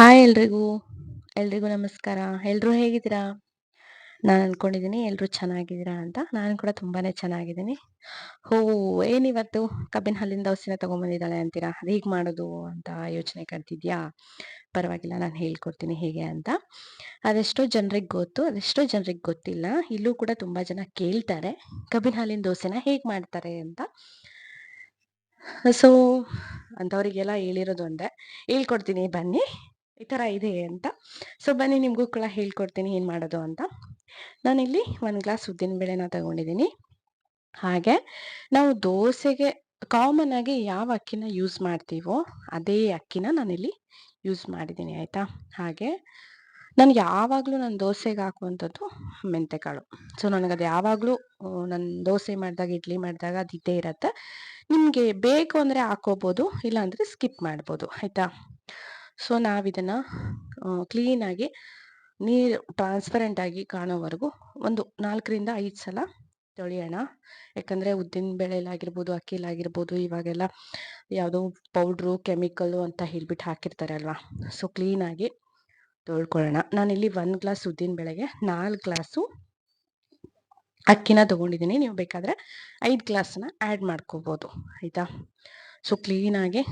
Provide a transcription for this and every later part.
Hi ಎಲ್ರಿಗೂ. ಎಲ್ರಿಗೂ ನಮಸ್ಕಾರ. ಎಲ್ಲರೂ ಹೇಗಿದ್ದೀರಾ? ನಾನು ಅಂದ್ಕೊಂಡಿದ್ದೀನಿ ಎಲ್ಲರೂ ಚೆನ್ನಾಗಿದ್ದೀರಾ ಅಂತ. ನಾನು ಕೂಡ ತುಂಬಾ ಚೆನ್ನಾಗಿದ್ದೀನಿ. ಹೋ ಏನಿವತ್ತು ಕಬ್ಬಿನ ಹಾಲಿನ ದೋಸೆನ ತೊಗೊಂಬಂದಿದ್ದಾಳೆ ಅಂತೀರಾ? ಅದು ಹೇಗೆ ಮಾಡೋದು ಅಂತ ಯೋಚನೆ ಕಟ್ತಿದ್ಯಾ ಪರವಾಗಿಲ್ಲ, ನಾನು ಹೇಳ್ಕೊಡ್ತೀನಿ ಹೇಗೆ ಅಂತ. ಅದೆಷ್ಟೋ ಜನರಿಗೆ ಗೊತ್ತು, ಅದೆಷ್ಟೋ ಜನರಿಗೆ ಗೊತ್ತಿಲ್ಲ. ಇಲ್ಲೂ ಕೂಡ ತುಂಬ ಜನ ಕೇಳ್ತಾರೆ, ಕಬ್ಬಿನ ಹಾಲಿನ ದೋಸೆನ ಹೇಗೆ ಮಾಡ್ತಾರೆ ಅಂತ. ಸೊ ಅಂಥವರಿಗೆಲ್ಲ ಹೇಳಿರೋದು ಒಂದೇ. ಹೇಳ್ಕೊಡ್ತೀನಿ, ಬನ್ನಿ. ಈ ಥರ ಇದೆ ಅಂತ. ಸೊ ಬನ್ನಿ ನಿಮಗೂ ಕೂಡ ಹೇಳ್ಕೊಡ್ತೀನಿ ಏನು ಮಾಡೋದು ಅಂತ. ನಾನಿಲ್ಲಿ ಒಂದು ಗ್ಲಾಸ್ ಉದ್ದಿನ ಬೇಳೆನ ತಗೊಂಡಿದ್ದೀನಿ ಹಾಗೆ ನಾವು ದೋಸೆಗೆ ಕಾಮನ್ ಆಗಿ ಯಾವ ಅಕ್ಕಿನ ಯೂಸ್ ಮಾಡ್ತೀವೋ ಅದೇ ಅಕ್ಕಿನ ನಾನಿಲ್ಲಿ ಯೂಸ್ ಮಾಡಿದ್ದೀನಿ ಆಯಿತಾ? ಹಾಗೆ ನಾನು ಯಾವಾಗಲೂ ನನ್ನ ದೋಸೆಗೆ ಹಾಕುವಂಥದ್ದು ಮೆಂತೆಕಾಳು. ಸೊ ನನಗದು ಯಾವಾಗಲೂ ನಾನು ದೋಸೆ ಮಾಡಿದಾಗ, ಇಡ್ಲಿ ಮಾಡಿದಾಗ ಅದು ಇದ್ದೇ ಇರತ್ತೆ. ನಿಮಗೆ ಬೇಕು ಅಂದರೆ ಹಾಕೋಬೋದು, ಇಲ್ಲಾಂದರೆ ಸ್ಕಿಪ್ ಮಾಡ್ಬೋದು, ಆಯಿತಾ? ಸೊ ನಾವಿದನ್ನು ಕ್ಲೀನಾಗಿ ನೀರು ಟ್ರಾನ್ಸ್ಪರೆಂಟ್ ಆಗಿ ಕಾಣೋವರೆಗೂ ಒಂದು ನಾಲ್ಕರಿಂದ ಐದು ಸಲ ತೊಳೆಯೋಣ. ಯಾಕಂದರೆ ಉದ್ದಿನ ಬೇಳೆಲಾಗಿರ್ಬೋದು ಅಕ್ಕಿಲಾಗಿರ್ಬೋದು ಇವಾಗೆಲ್ಲ ಯಾವುದೋ ಪೌಡ್ರು ಕೆಮಿಕಲ್ಲು ಅಂತ ಹೇಳ್ಬಿಟ್ಟು ಹಾಕಿರ್ತಾರೆ ಅಲ್ವಾ? ಸೊ ಕ್ಲೀನಾಗಿ ತೊಳ್ಕೊಳ್ಳೋಣ. ನಾನಿಲ್ಲಿ ಒಂದು ಗ್ಲಾಸ್ ಉದ್ದಿನ ಬೆಳೆಗೆ ನಾಲ್ಕು ಗ್ಲಾಸು ಅಕ್ಕಿನ ತೊಗೊಂಡಿದ್ದೀನಿ. ನೀವು ಬೇಕಾದರೆ ಐದು ಗ್ಲಾಸನ್ನ ಆ್ಯಡ್ ಮಾಡ್ಕೋಬೋದು. ಆಯಿತಾ? ಸೊ ಕ್ಲೀನಾಗಿ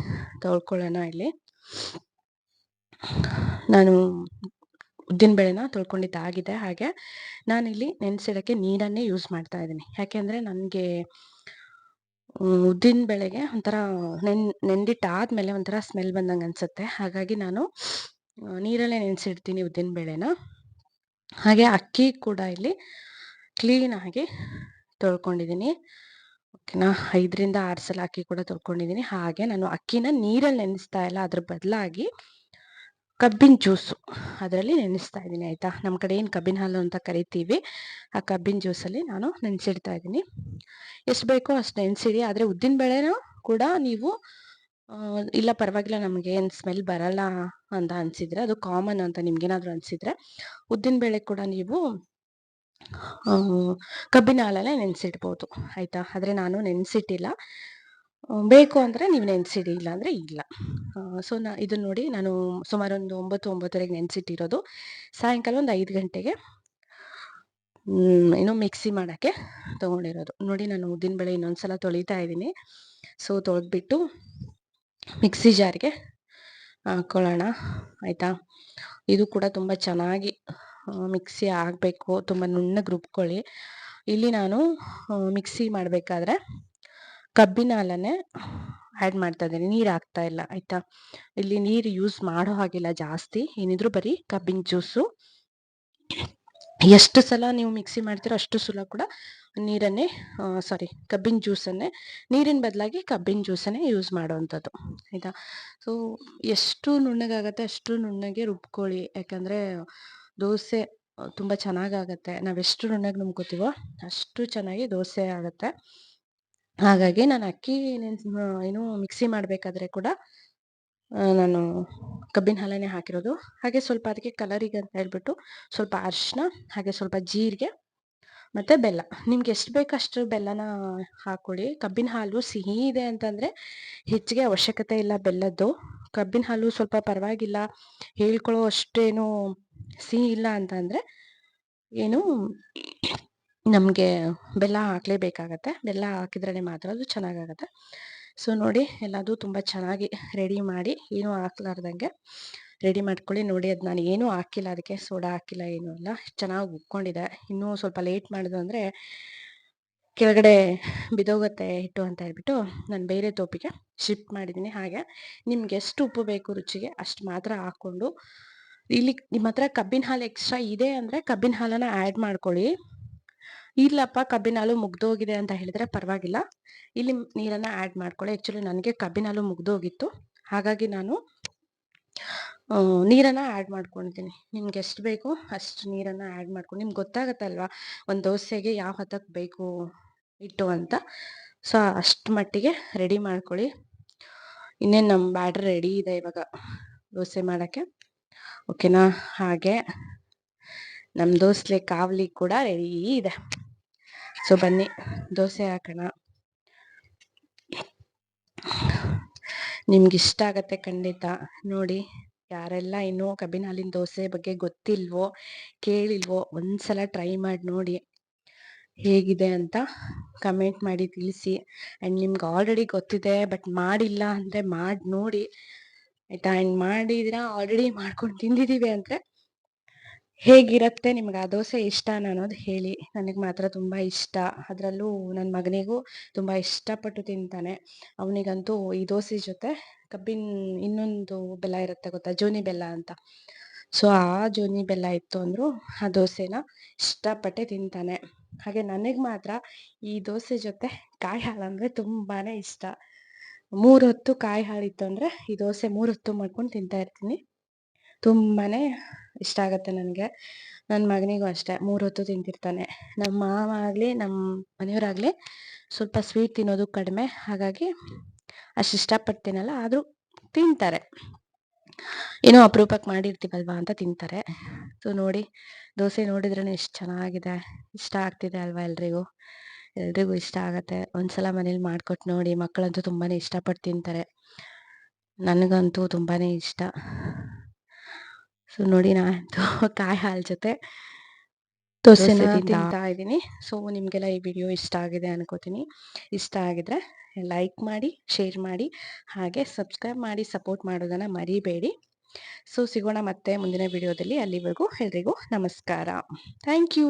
ತೊಳ್ಕೊಳ್ಳೋಣ ಇಲ್ಲಿ. ನಾನು ಉದ್ದಿನ ಬೇಳೆನ ತೊಳ್ಕೊಂಡಿದ್ದಾಗಿದೆ ಹಾಗೆ. ನಾನಿಲ್ಲಿ ನೆನೆಸಿಡೋಕ್ಕೆ ನೀರನ್ನೇ ಯೂಸ್ ಮಾಡ್ತಾ ಇದ್ದೀನಿ. ಯಾಕೆಂದರೆ ನನಗೆ ಉದ್ದಿನ ಬೆಳೆಗೆ ಒಂಥರ ನೆನ್, ನೆಂದಿಟ್ಟಾದ್ಮೇಲೆ ಒಂಥರ ಸ್ಮೆಲ್ ಬಂದಂಗೆ ಅನಿಸುತ್ತೆ. ಹಾಗಾಗಿ ನಾನು ನೀರಲ್ಲೇ ನೆನೆಸಿಡ್ತೀನಿ ಉದ್ದಿನ ಬೇಳೆನ. ಹಾಗೆ ಅಕ್ಕಿ ಕೂಡ ಇಲ್ಲಿ ಕ್ಲೀನಾಗಿ ತೊಳ್ಕೊಂಡಿದ್ದೀನಿ. ಓಕೆನಾ? ಐದರಿಂದ ಆರು ಸಲ ಅಕ್ಕಿ ಕೂಡ ತೊಳ್ಕೊಂಡಿದ್ದೀನಿ. ಹಾಗೆ ನಾನು ಅಕ್ಕಿನ ನೀರಲ್ಲಿ ನೆನೆಸ್ತಾ ಇಲ್ಲ. ಅದ್ರ ಬದಲಾಗಿ ಕಬ್ಬಿನ ಜ್ಯೂಸು. ಅದರಲ್ಲಿ ನೆನೆಸ್ತಾ ಇದ್ದೀನಿ, ಆಯಿತಾ? ನಮ್ಮ ಕಡೆ ಏನು ಕಬ್ಬಿನ ಹಾಲು ಅಂತ ಕರಿತೀವಿ, ಆ ಕಬ್ಬಿನ ಜ್ಯೂಸಲ್ಲಿ ನಾನು ನೆನೆಸಿಡ್ತಾ ಇದ್ದೀನಿ. ಎಷ್ಟು ಬೇಕೋ ಅಷ್ಟು ನೆನೆಸಿಡಿ. ಆದರೆ ಉದ್ದಿನ ಬೇಳೆನೂ ಕೂಡ ನೀವು ಇಲ್ಲ ಪರವಾಗಿಲ್ಲ ನಮಗೆ ಏನು ಸ್ಮೆಲ್ ಬರಲ್ಲ ಅಂತ ಅನಿಸಿದ್ರೆ, ಅದು ಕಾಮನ್ ಅಂತ ನಿಮ್ಗೇನಾದರೂ ಅನಿಸಿದ್ರೆ, ಉದ್ದಿನ ಬೇಳೆ ಕೂಡ ನೀವು ಕಬ್ಬಿನ ಹಾಲಲ್ಲೇ ನೆನೆಸಿಡ್ಬೋದು, ಆಯಿತಾ? ಆದರೆ ನಾನು ನೆನೆಸಿಟ್ಟಿಲ್ಲ. ಬೇಕು ಅಂದರೆ ನೀವು ನೆನೆಸಿಡಿ ಇಲ್ಲ. ಅಂದರೆ ಇಲ್ಲ ಸೊ ನಾ ಇದನ್ನ ನೋಡಿ ನಾನು ಸುಮಾರು ಒಂದು ಒಂಬತ್ತು, ಒಂಬತ್ತುವರೆಗೆ ನೆನೆಸಿಟ್ಟಿರೋದು. ಸಾಯಂಕಾಲ ಒಂದು ಐದು ಗಂಟೆಗೆ ಏನು ಮಿಕ್ಸಿ ಮಾಡೋಕ್ಕೆ ತೊಗೊಂಡಿರೋದು. ನೋಡಿ ನಾನು ಉದ್ದಿನ ಬೆಳೆ ಇನ್ನೊಂದು ಸಲ ತೊಳಿತಾ ಇದ್ದೀನಿ. ಸೊ ತೊಳೆದ್ಬಿಟ್ಟು ಮಿಕ್ಸಿ ಜಾರಿಗೆ ಹಾಕ್ಕೊಳ್ಳೋಣ ಆಯಿತಾ? ಇದು ಕೂಡ ತುಂಬ ಚೆನ್ನಾಗಿ ಮಿಕ್ಸಿ ಆಗಬೇಕು. ತುಂಬ ನುಣ್ಣಗೆ ರುಬ್ಕೊಳ್ಳಿ. ಇಲ್ಲಿ ನಾನು ಮಿಕ್ಸಿ ಮಾಡಬೇಕಾದ್ರೆ ಕಬ್ಬಿನ ಹಾಲನ್ನೇ ಆ್ಯಡ್ ಮಾಡ್ತಾ ಇದ್ದೀನಿ. ನೀರು ಹಾಕ್ತಾ ಇಲ್ಲ, ಆಯಿತಾ? ಇಲ್ಲಿ ನೀರು ಯೂಸ್ ಮಾಡೋ ಹಾಗಿಲ್ಲ ಜಾಸ್ತಿ. ಏನಿದ್ರು ಬರೀ ಕಬ್ಬಿನ ಜ್ಯೂಸು ಎಷ್ಟು ಸಲ ನೀವು ಮಿಕ್ಸಿ ಮಾಡ್ತೀರೋ ಅಷ್ಟು ಸಲ ಕೂಡ ನೀರನ್ನೇ ಸಾರಿ ಕಬ್ಬಿನ ಜ್ಯೂಸನ್ನೇ ನೀರಿನ ಬದಲಾಗಿ ಕಬ್ಬಿನ ಜ್ಯೂಸನ್ನೇ ಯೂಸ್ ಮಾಡುವಂಥದ್ದು, ಆಯಿತಾ? ಸೊ ಎಷ್ಟು ನುಣ್ಣಗಾಗತ್ತೆ ಅಷ್ಟು ನುಣ್ಣಗೆ ರುಬ್ಕೊಳ್ಳಿ. ಯಾಕಂದರೆ ದೋಸೆ ತುಂಬ ಚೆನ್ನಾಗಾಗತ್ತೆ. ನಾವೆಷ್ಟು ನುಣ್ಣಗೆ ನುಮ್ಕೋತೀವೋ ಅಷ್ಟು ಚೆನ್ನಾಗಿ ದೋಸೆ ಆಗುತ್ತೆ. ಹಾಗಾಗಿ ನಾನು ಅಕ್ಕಿ ಏನು ಮಿಕ್ಸಿ ಮಾಡಬೇಕಾದ್ರೆ ಕೂಡ ನಾನು ಕಬ್ಬಿನ ಹಾಲನ್ನೇ ಹಾಕಿರೋದು. ಹಾಗೆ ಸ್ವಲ್ಪ ಅದಕ್ಕೆ ಕಲರಿಗೆ ಅಂತ ಹೇಳ್ಬಿಟ್ಟು ಸ್ವಲ್ಪ ಅರಿಶಿನ, ಹಾಗೆ ಸ್ವಲ್ಪ ಜೀರಿಗೆ, ಮತ್ತು ಬೆಲ್ಲ. ನಿಮ್ಗೆ ಎಷ್ಟು ಬೇಕು ಅಷ್ಟು ಬೆಲ್ಲನ ಹಾಕೊಳ್ಳಿ ಕಬ್ಬಿನ ಹಾಲು ಸಿಹಿ ಇದೆ ಅಂತಂದರೆ ಹೆಚ್ಚಿಗೆ ಅವಶ್ಯಕತೆ ಇಲ್ಲ ಬೆಲ್ಲದ್ದು. ಕಬ್ಬಿನ ಹಾಲು ಸ್ವಲ್ಪ ಪರವಾಗಿಲ್ಲ, ಹೇಳ್ಕೊಳ್ಳೋ ಅಷ್ಟೇನು ಸಿಹಿ ಇಲ್ಲ ಅಂತಂದರೆ ಏನು ನಮಗೆ ಬೆಲ್ಲ ಹಾಕಲೇಬೇಕಾಗತ್ತೆ ಬೆಲ್ಲ ಹಾಕಿದ್ರೇ ಮಾತ್ರ ಅದು ಚೆನ್ನಾಗಾಗತ್ತೆ. ಸೊ ನೋಡಿ ಎಲ್ಲದು ತುಂಬ ಚೆನ್ನಾಗಿ ರೆಡಿ ಮಾಡಿ, ಏನೂ ಹಾಕ್ಲಾರ್ದಂಗೆ ರೆಡಿ ಮಾಡ್ಕೊಳ್ಳಿ. ನೋಡಿ ಅದು ನಾನು ಏನೂ ಹಾಕಿಲ್ಲ, ಅದಕ್ಕೆ ಸೋಡಾ ಹಾಕಿಲ್ಲ, ಏನೂ ಇಲ್ಲ ಚೆನ್ನಾಗಿ ಉಕ್ಕೊಂಡಿದೆ. ಇನ್ನೂ ಸ್ವಲ್ಪ ಲೇಟ್ ಮಾಡಿದ್ರು ಅಂದರೆ ಕೆಳಗಡೆ ಬಿದೋಗುತ್ತೆ ಹಿಟ್ಟು ಅಂತ ಹೇಳ್ಬಿಟ್ಟು ನಾನು ಬೇರೆ ತೋಪಿಗೆ ಶಿಫ್ಟ್ ಮಾಡಿದ್ದೀನಿ ಹಾಗೆ. ನಿಮ್ಗೆ ಎಷ್ಟು ಉಪ್ಪು ಬೇಕು ರುಚಿಗೆ ಅಷ್ಟು ಮಾತ್ರ ಹಾಕ್ಕೊಂಡು, ಇಲ್ಲಿ ನಿಮ್ಮ ಹತ್ರ ಕಬ್ಬಿನ ಹಾಲು ಎಕ್ಸ್ಟ್ರಾ ಇದೆ ಅಂದರೆ ಕಬ್ಬಿನ ಹಾಲನ್ನು ಆ್ಯಡ್ ಮಾಡ್ಕೊಳ್ಳಿ. ಇಲ್ಲಪ್ಪ, ಕಬ್ಬಿನ ಹಾಲು ಮುಗ್ದೋಗಿದೆ ಅಂತ ಹೇಳಿದ್ರೆ ಪರವಾಗಿಲ್ಲ. ಇಲ್ಲಿ ನೀರನ್ನ ಆ್ಯಡ್ ಮಾಡ್ಕೊಳ್ಳಿ. ಆ್ಯಕ್ಚುಲಿ ನನಗೆ ಕಬ್ಬಿನ ಹಾಲು ಮುಗ್ದೋಗಿತ್ತು. ಹಾಗಾಗಿ ನಾನು ನೀರನ್ನು ಆ್ಯಡ್ ಮಾಡ್ಕೊಂಡಿದ್ದೀನಿ. ನಿಮ್ಗೆ ಎಷ್ಟು ಬೇಕು ಅಷ್ಟು ನೀರನ್ನು ಆ್ಯಡ್ ಮಾಡ್ಕೊಂಡು. ನಿಮ್ಗೆ ಗೊತ್ತಾಗತ್ತಲ್ವಾ, ಒಂದು ದೋಸೆಗೆ ಯಾವ ಹತ್ತಕ್ಕೆ ಬೇಕು ಇಟ್ಟು ಅಂತ. ಸೊ ಅಷ್ಟು ಮಟ್ಟಿಗೆ ರೆಡಿ ಮಾಡ್ಕೊಳ್ಳಿ. ಇನ್ನೇನು ನಮ್ಮ ಬ್ಯಾಟ್ರ್ ರೆಡಿ ಇದೆ ಇವಾಗ ದೋಸೆ ಮಾಡೋಕ್ಕೆ. ಓಕೆನಾ ಹಾಗೆ ನಮ್ಮ ದೋಸೆ ಕಾವಲಿ ಕೂಡ ರೆಡಿ ಇದೆ. ಸೊ ಬನ್ನಿ ದೋಸೆ ಹಾಕೋಣ ನಿಮ್ಗೆ ಇಷ್ಟ ಆಗತ್ತೆ ಖಂಡಿತ ನೋಡಿ ಯಾರೆಲ್ಲ ಇನ್ನೂ ಕಬ್ಬಿನ ಹಾಲಿನ ದೋಸೆ ಬಗ್ಗೆ ಗೊತ್ತಿಲ್ವೋ ಕೇಳಿಲ್ವೋ ಒಂದ್ಸಲ ಟ್ರೈ ಮಾಡಿ ನೋಡಿ ಹೇಗಿದೆ ಅಂತ ಕಮೆಂಟ್ ಮಾಡಿ ತಿಳಿಸಿ ಆ್ಯಂಡ್ ನಿಮ್ಗೆ ಆಲ್ರೆಡಿ ಗೊತ್ತಿದೆ ಬಟ್ ಮಾಡಿಲ್ಲ ಅಂದರೆ ಮಾಡಿ ನೋಡಿ ಆಯಿತಾ ಆ್ಯಂಡ್ ಮಾಡಿದ್ರೆ ಆಲ್ರೆಡಿ ಮಾಡ್ಕೊಂಡು ತಿಂದಿದ್ದೀವಿ ಅಂದರೆ ಹೇಗಿರುತ್ತೆ ನಿಮ್ಗೆ ಆ ದೋಸೆ ಇಷ್ಟನ ಅನ್ನೋದು ಹೇಳಿ. ನನಗೆ ಮಾತ್ರ ತುಂಬ ಇಷ್ಟ. ಅದರಲ್ಲೂ ನನ್ನ ಮಗನಿಗೂ ತುಂಬ ಇಷ್ಟಪಟ್ಟು ತಿಂತಾನೆ. ಅವನಿಗಂತೂ ಈ ದೋಸೆ ಜೊತೆ ಕಬ್ಬಿನ ಇನ್ನೊಂದು ಬೆಲ್ಲ ಇರುತ್ತೆ ಗೊತ್ತಾ? ಜೋನಿ ಬೆಲ್ಲ ಅಂತ. ಸೊ, ಆ ಜೋನಿ ಬೆಲ್ಲ ಇತ್ತು ಅಂದರೂ ಆ ದೋಸೆನ ಇಷ್ಟಪಟ್ಟೆ ತಿಂತಾನೆ. ಹಾಗೆ ನನಗೆ ಮಾತ್ರ ಈ ದೋಸೆ ಜೊತೆ ಕಾಯಿ ಹಾಲು ಅಂದರೆ ತುಂಬಾ ಇಷ್ಟ. ಮೂರು ಹೊತ್ತು ಕಾಯಿ ಹಾಳಿತ್ತು ಅಂದರೆ ಈ ದೋಸೆ ಮೂರು ಹೊತ್ತು ಮಾಡ್ಕೊಂಡು ತಿಂತಾ ಇರ್ತೀನಿ. ತುಂಬಾ ಇಷ್ಟ ಆಗುತ್ತೆ ನನಗೆ. ನನ್ನ ಮಗನಿಗೂ ಅಷ್ಟೇ, ಮೂರು ಹೊತ್ತು ತಿಂತಿರ್ತಾನೆ. ನಮ್ಮ ಮಾವ ಆಗಲಿ ನಮ್ಮ ಮನೆಯವರಾಗಲಿ ಸ್ವಲ್ಪ ಸ್ವೀಟ್ ತಿನ್ನೋದು ಕಡಿಮೆ. ಹಾಗಾಗಿ ಅಷ್ಟು ಇಷ್ಟಪಡ್ತೀನಲ್ಲ, ಆದರೂ ತಿಂತಾರೆ. ಏನೋ ಅಪರೂಪಕ್ಕೆ ಮಾಡಿರ್ತೀವಲ್ವಾ ಅಂತ ತಿಂತಾರೆ. ಸೊ ನೋಡಿ, ದೋಸೆ ನೋಡಿದ್ರೇ ಎಷ್ಟು ಚೆನ್ನಾಗಿದೆ, ಇಷ್ಟ ಆಗ್ತಿದೆ ಅಲ್ವಾ ಎಲ್ರಿಗೂ? ಎಲ್ರಿಗೂ ಇಷ್ಟ ಆಗುತ್ತೆ. ಒಂದ್ಸಲ ಮನೇಲಿ ಮಾಡ್ಕೊಟ್ಟು ನೋಡಿ, ಮಕ್ಕಳಂತೂ ತುಂಬಾ ಇಷ್ಟಪಟ್ಟು ತಿಂತಾರೆ. ನನಗಂತೂ ತುಂಬಾ ಇಷ್ಟ. ಸೊ ನೋಡಿ ನಾನಂತೂ ಕಾಯಿ ಹಾಲು ಜೊತೆ ದೋಸೆನ ತಿಂತಾ ಇದ್ದೀನಿ. ಸೊ ನಿಮಗೆಲ್ಲ ಈ ವಿಡಿಯೋ ಇಷ್ಟ ಆಗಿದೆ ಅನ್ಕೋತೀನಿ. ಇಷ್ಟ ಆಗಿದ್ರೆ ಲೈಕ್ ಮಾಡಿ ಶೇರ್ ಮಾಡಿ ಹಾಗೆ ಸಬ್ಸ್ಕ್ರೈಬ್ ಮಾಡಿ ಸಪೋರ್ಟ್ ಮಾಡೋದನ್ನು ಮರಿಬೇಡಿ. ಸೊ ಸಿಗೋಣ ಮತ್ತೆ ಮುಂದಿನ ವಿಡಿಯೋದಲ್ಲಿ. ಅಲ್ಲಿವರೆಗೂ ಎಲ್ರಿಗೂ ನಮಸ್ಕಾರ. Thank you